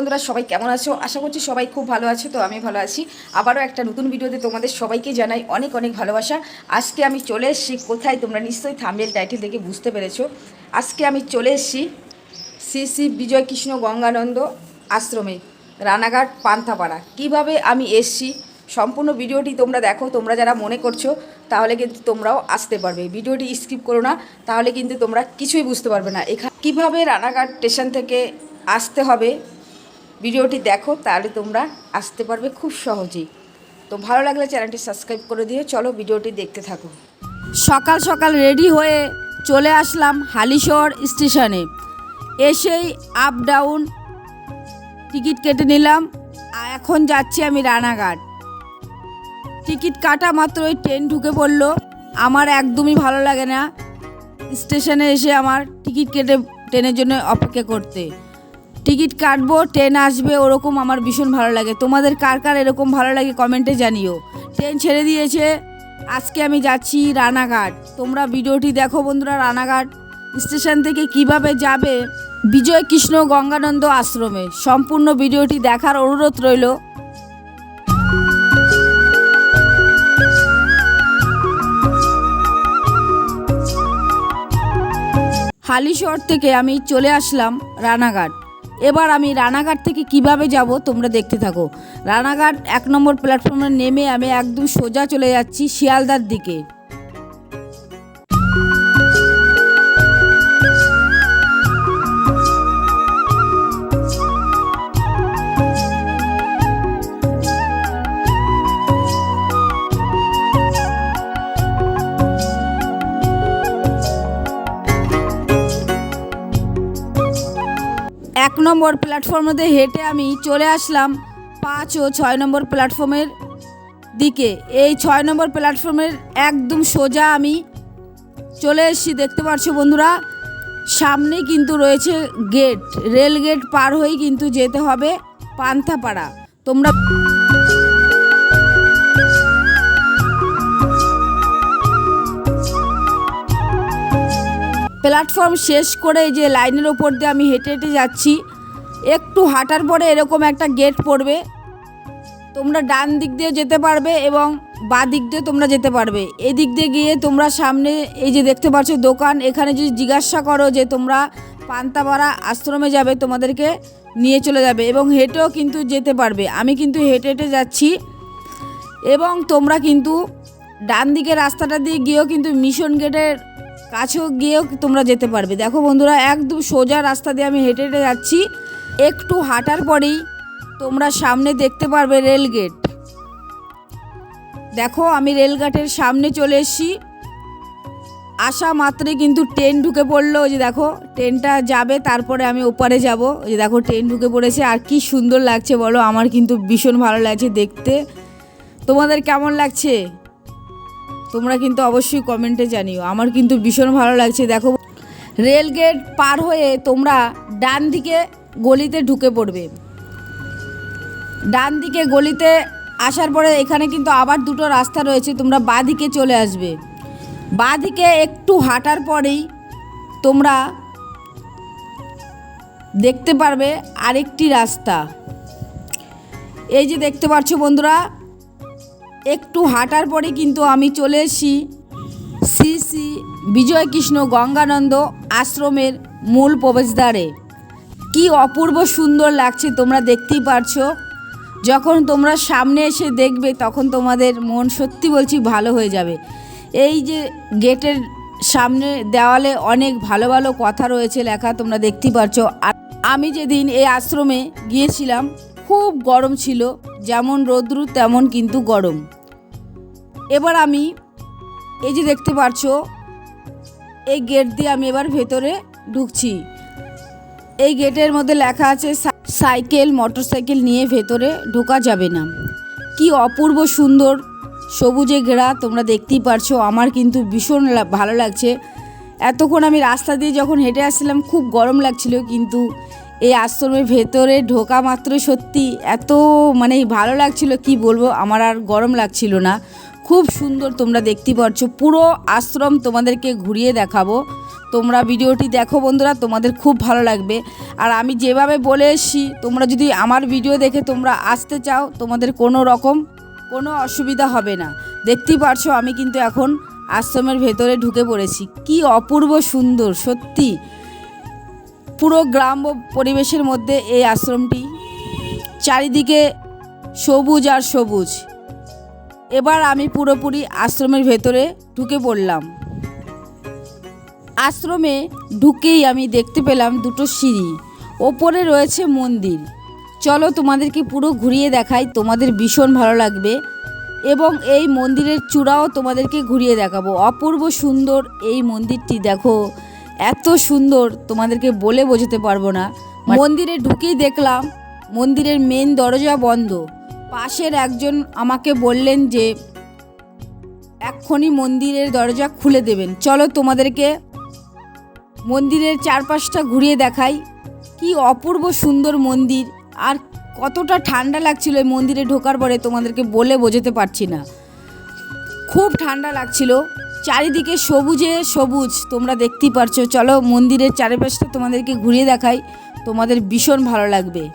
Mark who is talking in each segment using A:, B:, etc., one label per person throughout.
A: বন্ধুরা, সবাই কেমন আছো? আশা করছি সবাই খুব ভালো আছো, তো আমি ভালো আছি। আবারও একটা নতুন ভিডিওতে তোমাদের সবাইকে জানাই অনেক অনেক ভালোবাসা। আজকে আমি চলে এসেছি কোথায় তোমরা নিশ্চয়ই থাম্বেল টাইটেল দেখে বুঝতে পেরেছ। আজকে আমি চলে এসেছি শ্রী শ্রী বিজয় কৃষ্ণ গঙ্গানন্দ আশ্রমে, রানাঘাট, পান্থাপাড়া। কীভাবে আমি এসছি, সম্পূর্ণ ভিডিওটি তোমরা দেখো, তোমরা যারা মনে করছ, তাহলে কিন্তু তোমরাও আসতে পারবে। ভিডিওটি স্কিপ করো না, তাহলে কিন্তু তোমরা কিছুই বুঝতে পারবে না। এখানে কীভাবে রানাঘাট স্টেশন থেকে আসতে হবে ভিডিওটি দেখো, তাহলে তোমরা আসতে পারবে খুব সহজেই। তো ভালো লাগলে চ্যানেলটি সাবস্ক্রাইব করে দিয়ে চলো ভিডিওটি দেখতে থাকো। সকাল সকাল রেডি হয়ে চলে আসলাম হালিশহর স্টেশনে। এসেই আপ ডাউন টিকিট কেটে নিলাম, আর এখন যাচ্ছি আমি রানাঘাট। টিকিট কাটা মাত্রই ট্রেন ঢুকে পড়ল, আমার একদমই ভালো লাগে না স্টেশনে এসে আমার টিকিট কেটে ট্রেনের জন্য অপেক্ষা করতে। টিকিট কাটবো, ট্রেন আসবে, ওরকম আমার ভীষণ ভালো লাগে। তোমাদের কার কার এরকম ভালো লাগে কমেন্টে জানিও। ট্রেন ছেড়ে দিয়েছে, আজকে আমি যাচ্ছি রানাঘাট। তোমরা ভিডিওটি দেখো বন্ধুরা রানাঘাট স্টেশন থেকে কীভাবে যাবে বিজয় কৃষ্ণ গঙ্গানন্দ আশ্রমে। সম্পূর্ণ ভিডিওটি দেখার অনুরোধ রইল। হালিশহর থেকে আমি চলে আসলাম রানাঘাট। এবার আমি রানাঘাট থেকে কীভাবে যাব তোমরা দেখতে থাকো। রানাঘাট এক নম্বর প্ল্যাটফর্মে নেমে আমি একদম সোজা চলে যাচ্ছি শিয়ালদার দিকে। নম্বর প্ল্যাটফর্মে হেঁটে আমি চলে আসলাম পাঁচ ও ছয় নম্বর প্ল্যাটফর্মের দিকে। এই ছয় নম্বর প্ল্যাটফর্মের একদম সোজা আমি চলে এসেছি, দেখতে পাচ্ছ বন্ধুরা? সামনে কিন্তু রয়েছে গেট রেল গেট পার হয়েই কিন্তু যেতে হবে পান্থাপাড়া। তোমরা প্ল্যাটফর্ম শেষ করে যে লাইনের ওপর দিয়ে আমি হেঁটে হেঁটে যাচ্ছি। একটু হাঁটার পরে এরকম একটা গেট পড়বে। তোমরা ডান দিক দিয়ে যেতে পারবে এবং বা দিক দিয়ে তোমরা যেতে পারবে। এই দিক দিয়ে গিয়ে তোমরা সামনে এই যে দেখতে পাচ্ছ দোকান, এখানে যদি জিজ্ঞাসা করো যে তোমরা পান্তাপাড়া আশ্রমে যাবে, তোমাদেরকে নিয়ে চলে যাবে এবং হেঁটেও কিন্তু যেতে পারবে। আমি কিন্তু হেঁটে হেঁটে যাচ্ছি এবং তোমরা কিন্তু ডান দিকে রাস্তাটা দিয়ে গিয়েও কিন্তু মিশন গেটের কাছেও গিয়েও তোমরা যেতে পারবে। দেখো বন্ধুরা, একদম সোজা রাস্তা দিয়ে আমি হেঁটে হেঁটে যাচ্ছি। একটু হাঁটার পরেই তোমরা সামনে দেখতে পারবে রেলগেট দেখো, আমি রেলগেটের সামনে চলে এসেছি। আসা মাত্রই কিন্তু ট্রেন ঢুকে পড়ল। ওই যে দেখো, ট্রেনটা যাবে, তারপরে আমি ওপারে যাব। ওই যে দেখো, ট্রেন ঢুকে পড়েছে। আর কি সুন্দর লাগছে বলো, আমার কিন্তু ভীষণ ভালো লাগছে দেখতে। তোমাদের কেমন লাগছে? তোমরা কিন্তু অবশ্যই কমেন্টে জানিও। আমার কিন্তু ভীষণ ভালো লাগছে, দেখো। রেলগেট পার হয়ে তোমরা ডান দিকে গলিতে ঢুকে পড়বে। ডান দিকে গলিতে আসার পরে এখানে কিন্তু আবার দুটো রাস্তা রয়েছে, তোমরা বাঁ দিকে চলে আসবে। বাঁ দিকে একটু হাঁটার পরেই তোমরা দেখতে পারবে আরেকটি রাস্তা। এই যে দেখতে পাচ্ছ বন্ধুরা, একটু হাঁটার পরে কিন্তু আমি চলে এসেছি শ্রী শ্রী বিজয়কৃষ্ণ গঙ্গানন্দ আশ্রমের মূল প্রবেশদ্বারে। কি অপূর্ব সুন্দর লাগছে, তোমরা দেখতেই পারছ। যখন তোমরা সামনে এসে দেখবে, তখন তোমাদের মন সত্যি বলছি ভালো হয়ে যাবে। এই যে গেটের সামনে দেওয়ালে অনেক ভালো ভালো কথা রয়েছে লেখা, তোমরা দেখতেই পারছ। আর আমি যেদিন এই আশ্রমে গিয়েছিলাম, খুব গরম ছিল, যেমন রৌদ্রু তেমন কিন্তু গরম। এবার আমি এই যে দেখতে পারছ, এই গেট দিয়ে আমি এবার ভেতরে ঢুকছি। এই গেটের মধ্যে লেখা আছে সাইকেল, মোটরসাইকেল নিয়ে ভেতরে ঢোকা যাবে না। কি অপূর্ব সুন্দর সবুজে ঘেরা তোমরা দেখতেই পারছ। আমার কিন্তু ভীষণ ভালো লাগছে। এতক্ষণ আমি রাস্তা দিয়ে যখন হেঁটে আসছিলাম, খুব গরম লাগছিল, কিন্তু এই আশ্রমের ভেতরে ঢোকা মাত্র সত্যি এত মানে ভালো লাগছিল, কি বলব? আমার আর গরম লাগছিল না। খুব সুন্দর তোমরা দেখতে পাচ্ছ পুরো আশ্রম তোমাদেরকে ঘুরিয়ে দেখাবো। তোমরা ভিডিওটি দেখো বন্ধুরা, তোমাদের খুব ভালো লাগবে। আর আমি যেভাবে বলে এসছি, তোমরা যদি আমার ভিডিও দেখে তোমরা আসতে চাও, তোমাদের কোনো রকম কোনো অসুবিধা হবে না। দেখতেই পারছ, আমি কিন্তু এখন আশ্রমের ভেতরে ঢুকে পড়েছি। কি অপূর্ব সুন্দর, সত্যি। পুরো গ্রাম্য পরিবেশের মধ্যে এই আশ্রমটি। চারিদিকে সবুজ আর সবুজ। এবার আমি পুরোপুরি আশ্রমের ভেতরে ঢুকে পড়লাম। আশ্রমে ঢুকেই আমি দেখতে পেলাম দুটো সিঁড়ি। ওপরে রয়েছে মন্দির। চলো তোমাদেরকে পুরো ঘুরিয়ে দেখাই, তোমাদের ভীষণ ভালো লাগবে। এবং এই মন্দিরের চূড়াও তোমাদেরকে ঘুরিয়ে দেখাবো। অপূর্ব সুন্দর এই মন্দিরটি দেখো। এত সুন্দর, তোমাদেরকে বলে বোঝাতে পারব না। মন্দিরে ঢুকেই দেখলাম, মন্দিরের মেন দরজা বন্ধ। পাশের একজন আমাকে বললেন যে, এক্ষুনি মন্দিরের দরজা খুলে দেবেন। চলো তোমাদেরকে মন্দিরের চারপাশটা ঘুরিয়ে দেখাই। কি অপূর্ব সুন্দর মন্দির। আর কতটা ঠান্ডা লাগছিল এই মন্দিরে ঢোকার পরে তোমাদেরকে বলে বোঝাতে পারছি না। খুব ঠান্ডা লাগছিল। চারিদিকে সবুজে সবুজ, তোমরা দেখতেই পারছ। চলো মন্দিরের চারিপাশটা তোমাদেরকে ঘুরিয়ে দেখাই। তোমাদের ভীষণ ভালো লাগবে।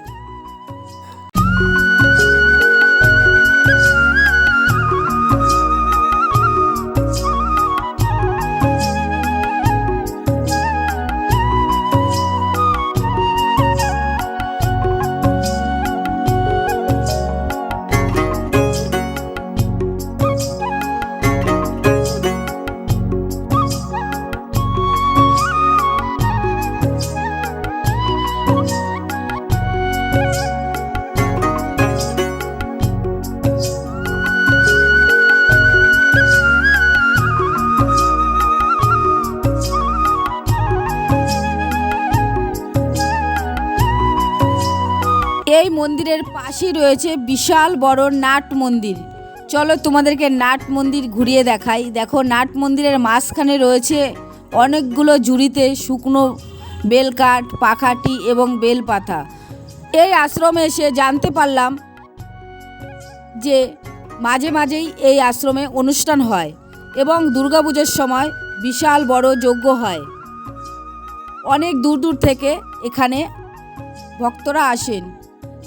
A: পাশেই রয়েছে বিশাল বড় নাট মন্দির। চলো তোমাদেরকে নাট মন্দির ঘুরিয়ে দেখাই। দেখো, নাট মন্দিরের মাঝখানে রয়েছে অনেকগুলো জুড়িতে শুকনো বেলকাঠ, পাখাটি এবং বেলপাতা। এই আশ্রমে এসে জানতে পারলাম যে মাঝে মাঝেই এই আশ্রমে অনুষ্ঠান হয় এবং দুর্গাপুজোর সময় বিশাল বড় যজ্ঞ হয়। অনেক দূর দূর থেকে এখানে ভক্তরা আসেন।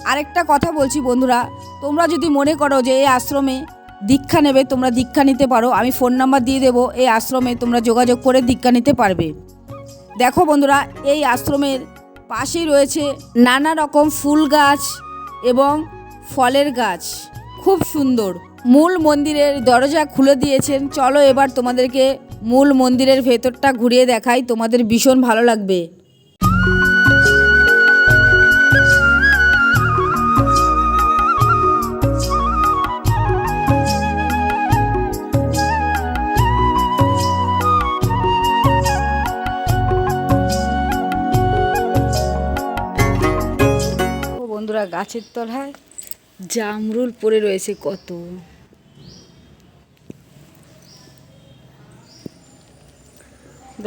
A: আরেকটা কথা বলছি বন্ধুরা, তোমরা যদি মনে করো যে এই আশ্রমে দীক্ষা নেবে, তোমরা দীক্ষা নিতে পারো, আমি ফোন নাম্বার দিয়ে দেবো, এই আশ্রমে তোমরা যোগাযোগ করে দীক্ষা নিতে পারবে। দেখো বন্ধুরা, এই আশ্রমের পাশেই রয়েছে নানা রকম ফুল গাছ এবং ফলের গাছ। খুব সুন্দর। মূল মন্দিরের দরজা খুলে দিয়েছেন। চলো এবার তোমাদেরকে মূল মন্দিরের ভেতরটা ঘুরিয়ে দেখাই, তোমাদের ভীষণ ভালো লাগবে। বন্ধুরা, গাছের তলায় জামরুল পড়ে রয়েছে কত।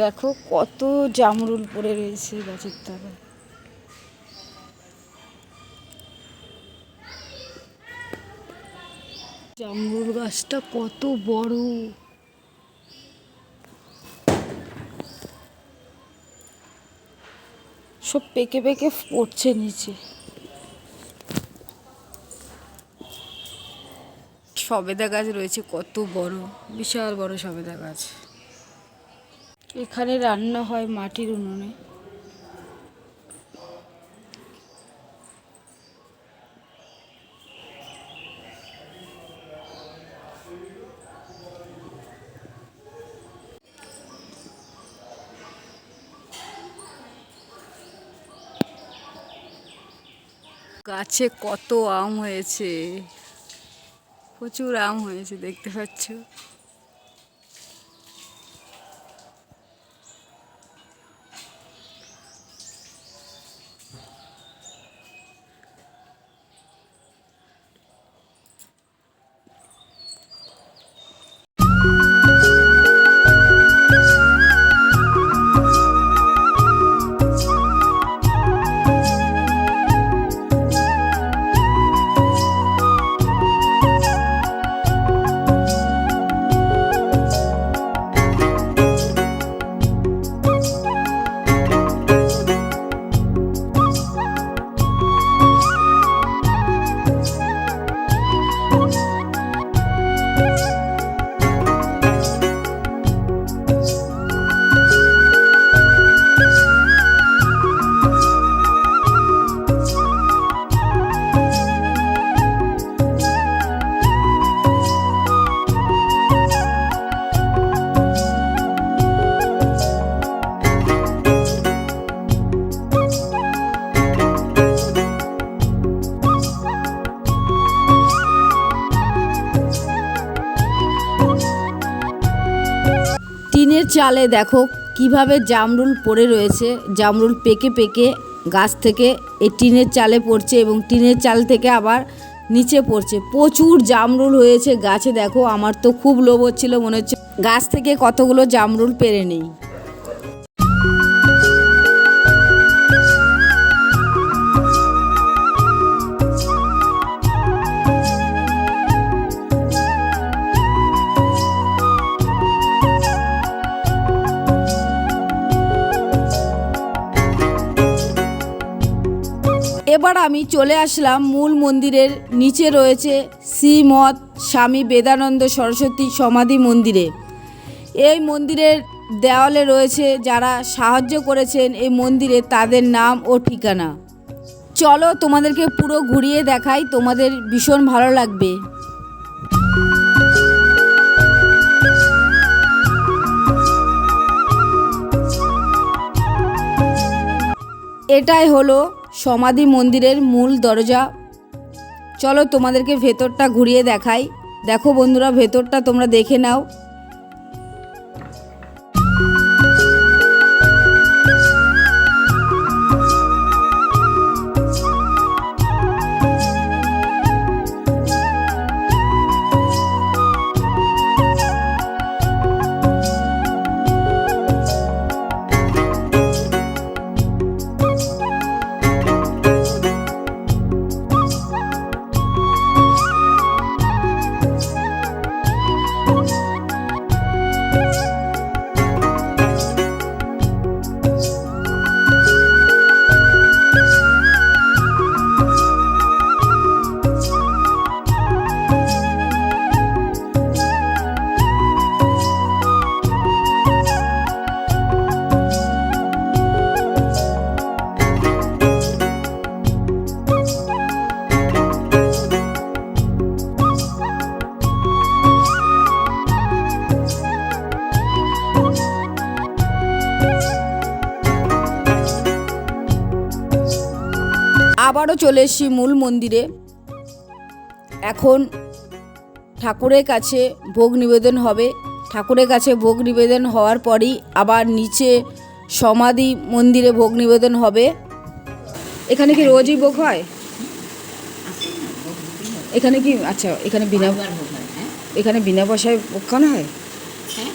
A: দেখো কত জামরুল পড়ে রয়েছে গাছের তলায়। জামরুল গাছটা কত বড়। সব পেকে পেকে পড়ছে নিচে। সবেদা গাছ রয়েছে, কত বড়, বিশাল বড় সবেদা গাছ। এখানে রান্না হয় মাটির উনুনে। গাছে কত আম হয়েছে। প্রচুর আম হয়েছে দেখতে পাচ্ছ? চালে দেখো কীভাবে জামরুল পড়ে রয়েছে। জামরুল পেকে পেকে গাছ থেকে এই টিনের চালে পড়ছে এবং টিনের চাল থেকে আবার নিচে পড়ছে। প্রচুর জামরুল হয়েছে গাছে দেখো, আমার তো খুব লোভ হচ্ছিল মনে হচ্ছে। গাছ থেকে কতগুলো জামরুল পেরে নেই। এবার আমি চলে আসলাম মূল মন্দিরের নিচে রয়েছে শ্রীমৎ স্বামী বেদানন্দ সরস্বতী সমাধি মন্দিরে। এই মন্দিরের দেওয়ালে রয়েছে যারা সাহায্য করেছেন এই মন্দিরে তাদের নাম ও ঠিকানা। চলো তোমাদেরকে পুরো ঘুরিয়ে দেখাই, তোমাদের ভীষণ ভালো লাগবে। এটাই হলো সমাধি মন্দিরের মূল দরজা। চলো তোমাদেরকে ভেতরটা ঘুরিয়ে দেখাই। দেখো বন্ধুরা, ভেতরটা তোমরা দেখে নাও। চলে এসেছি মূল মন্দিরে। এখন ঠাকুরের কাছে ভোগ নিবেদন হবে। ঠাকুরের কাছে ভোগ নিবেদন হওয়ার পরই আবার নিচে সমাধি মন্দিরে ভোগ নিবেদন হবে। এখানে কি রোজই ভোগ হয়? এখানে কি আচ্ছা এখানে বিনা
B: হয়?
A: এখানে বিনা পয়সায় ভোগ খাওয়ানো হয়?
B: হ্যাঁ,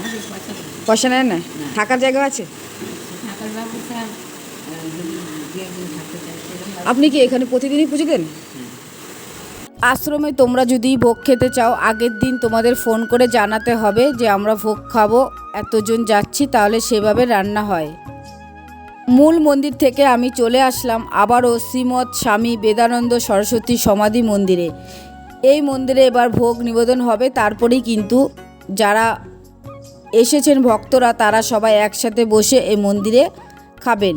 B: নেই।
A: পয়সা নেয় না। থাকার জায়গা আছে?
B: থাকার ব্যবস্থা
A: আপনি কি এখানে প্রতিদিনই পুজো দেন? আশ্রমে তোমরা যদি ভোগ খেতে চাও, আগের দিন তোমাদের ফোন করে জানাতে হবে যে আমরা ভোগ খাব, এতজন যাচ্ছি, তাহলে সেভাবে রান্না হয়। মূল মন্দির থেকে আমি চলে আসলাম আবারও শ্রীমৎ স্বামী বেদানন্দ সরস্বতী সমাধি মন্দিরে। এই মন্দিরে এবার ভোগ নিবেদন হবে, তারপরেই কিন্তু যারা এসেছেন ভক্তরা, তারা সবাই একসাথে বসে এই মন্দিরে খাবেন।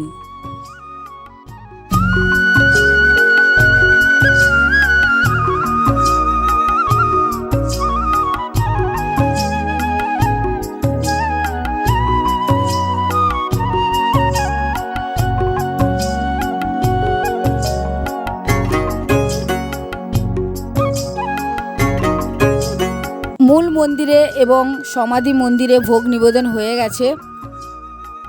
A: মূল মন্দিরে এবং সমাধি মন্দিরে ভোগ নিবেদন হয়ে গেছে।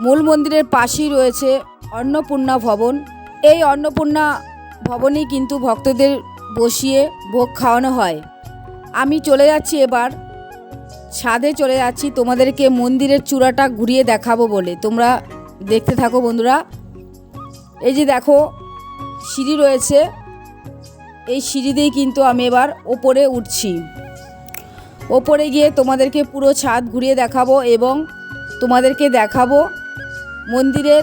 A: মূল মন্দিরের পাশেই রয়েছে অন্নপূর্ণা ভবন। এই অন্নপূর্ণা ভবনেই কিন্তু ভক্তদের বসিয়ে ভোগ খাওয়ানো হয়। আমি চলে যাচ্ছি এবার। ছাদে চলে যাচ্ছি। তোমাদেরকে মন্দিরের চূড়াটা ঘুরিয়ে দেখাবো বলে। তোমরা দেখতে থাকো বন্ধুরা। এই যে দেখো, সিঁড়ি রয়েছে। এই সিঁড়ি দিয়েই কিন্তু আমি এবার ওপরে উঠছি। ওপরে গিয়ে তোমাদেরকে পুরো ছাদ ঘুরিয়ে দেখাবো এবং তোমাদেরকে দেখাবো মন্দিরের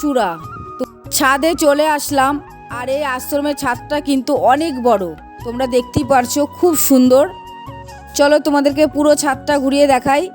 A: চূড়া। তো ছাদে চলে আসলাম আর এই আশ্রমের ছাদটা কিন্তু অনেক বড়। তোমরা দেখতেই পারছ, খুব সুন্দর। চলো তোমাদেরকে পুরো ছাদটা ঘুরিয়ে দেখাই।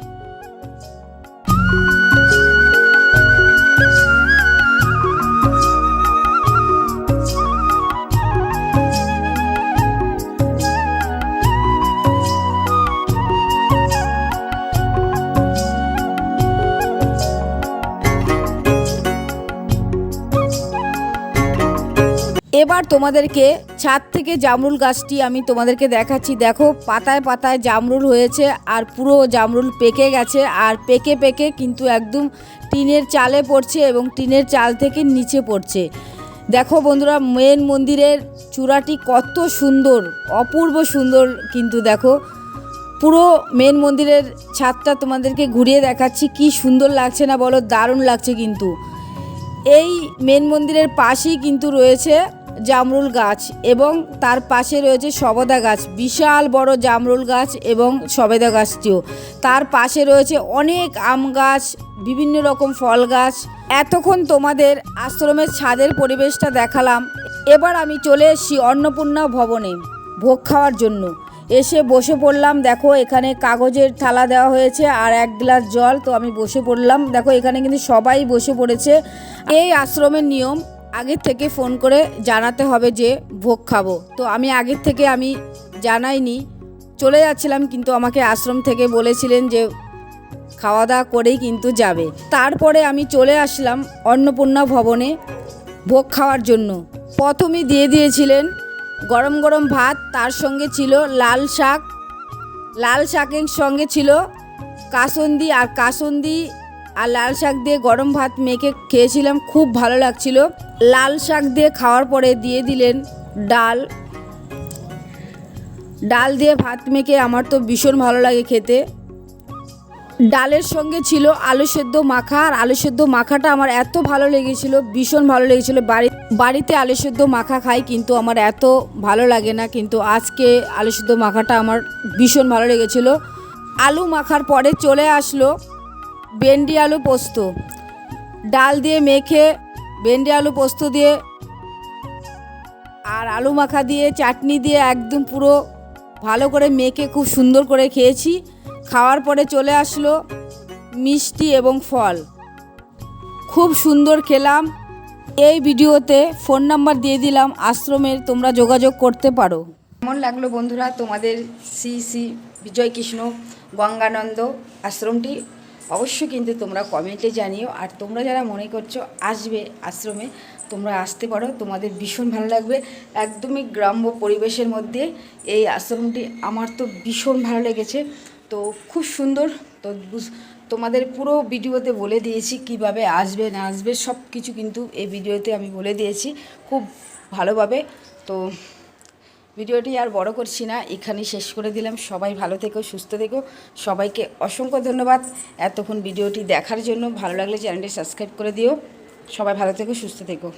A: এবার তোমাদেরকে ছাদ থেকে জামরুল গাছটি আমি তোমাদেরকে দেখাচ্ছি। দেখো, পাতায় পাতায় জামরুল হয়েছে আর পুরো জামরুল পেকে গেছে আর পেকে পেকে কিন্তু একদম টিনের চালে পড়ছে এবং টিনের চাল থেকে নিচে পড়ছে। দেখো বন্ধুরা, মেন মন্দিরের চূড়াটি কত সুন্দর, অপূর্ব সুন্দর কিন্তু দেখো। পুরো মেন মন্দিরের ছাদটা তোমাদেরকে ঘুরিয়ে দেখাচ্ছি, কি সুন্দর লাগছে না বলো, দারুণ লাগছে কিন্তু। এই মেন মন্দিরের পাশেই কিন্তু রয়েছে জামরুল গাছ এবং তার পাশে রয়েছে সবেদা গাছ, বিশাল বড় জামরুল গাছ এবং সবেদা গাছটিও। তার পাশে রয়েছে অনেক আম গাছ, বিভিন্ন রকম ফল গাছ। এতক্ষণ তোমাদের আশ্রমের ছাদের পরিবেশটা দেখালাম। এবার আমি চলে এসেছি অন্নপূর্ণা ভবনে ভোগ খাওয়ার জন্য। এসে বসে পড়লাম, দেখো এখানে কাগজের থালা দেওয়া হয়েছে আর এক গ্লাস জল। তো আমি বসে পড়লাম, দেখো এখানে কিন্তু সবাই বসে পড়েছে। এই আশ্রমের নিয়ম আগের থেকে ফোন করে জানাতে হবে যে ভোগ খাব। তো আমি আগের থেকে আমি জানাইনি, চলে যাচ্ছিলাম কিন্তু আমাকে আশ্রম থেকে বলেছিলেন যে খাওয়া দাওয়া করেই কিন্তু যাবে। তারপরে আমি চলে আসলাম অন্নপূর্ণা ভবনে ভোগ খাওয়ার জন্য। প্রথমেই দিয়ে দিয়েছিলেন গরম গরম ভাত, তার সঙ্গে ছিল লাল শাক। লাল শাকের সঙ্গে ছিল কাসন্দি, আর কাসন্দি আর লাল শাক দিয়ে গরম ভাত মেখে খেয়েছিলাম, খুব ভালো লাগছিল। লাল শাক দিয়ে খাওয়ার পরে দিয়ে দিলেন ডাল। ডাল দিয়ে ভাত মেখে আমার তো ভীষণ ভালো লাগে খেতে। ডালের সঙ্গে ছিল আলু সেদ্ধ মাখা, আর আলু সেদ্ধ মাখাটা আমার এত ভালো লেগেছিল, ভীষণ ভালো লেগেছিল। বাড়ি, বাড়িতে আলু সেদ্ধ মাখা খাই কিন্তু আমার এত ভালো লাগে না, কিন্তু আজকে আলু সেদ্ধ মাখাটা আমার ভীষণ ভালো লেগেছিল। আলু মাখার পরে চলে আসলো ভেন্ডি আলু পোস্ত। ডাল দিয়ে মেখে ভেন্ডি আলু পোস্ত দিয়ে আর আলু মাখা দিয়ে, চাটনি দিয়ে একদম পুরো ভালো করে মেখে খুব সুন্দর করে খেয়েছি। খাওয়ার পরে চলে আসলো মিষ্টি এবং ফল। খুব সুন্দর খেলাম। এই ভিডিওতে ফোন নাম্বার দিয়ে দিলাম আশ্রমের তোমরা যোগাযোগ করতে পারো। কেমন লাগল বন্ধুরা তোমাদের শ্রী শ্রী বিজয় কৃষ্ণ গঙ্গানন্দ আশ্রমটি? অবশ্যই কিন্তু তোমরা কমেন্টে জানিও। আর তোমরা যারা মনে করছ আসবে আশ্রমে, তোমরা আসতে পারো। তোমাদের ভীষণ ভালো লাগবে। একদমই গ্রাম্য পরিবেশের মধ্যে এই আশ্রমটি আমার তো ভীষণ ভালো লেগেছে। তো খুব সুন্দর। তো তোমাদের পুরো ভিডিওতে বলে দিয়েছি কীভাবে আসবে, না আসবে সব কিছু কিন্তু এই ভিডিওতে আমি বলে দিয়েছি। খুব ভালোভাবে। তো ভিডিওটি আর বড় করছি না এখানে শেষ করে দিলাম। সবাই ভালো থেকো, সুস্থ থেকো। সবাইকে অসংখ্য ধন্যবাদ। এতক্ষণ ভিডিওটি দেখার জন্য ভালো লাগলে চ্যানেলটি সাবস্ক্রাইব করে দিও। সবাই ভালো থেকো, সুস্থ থেকো।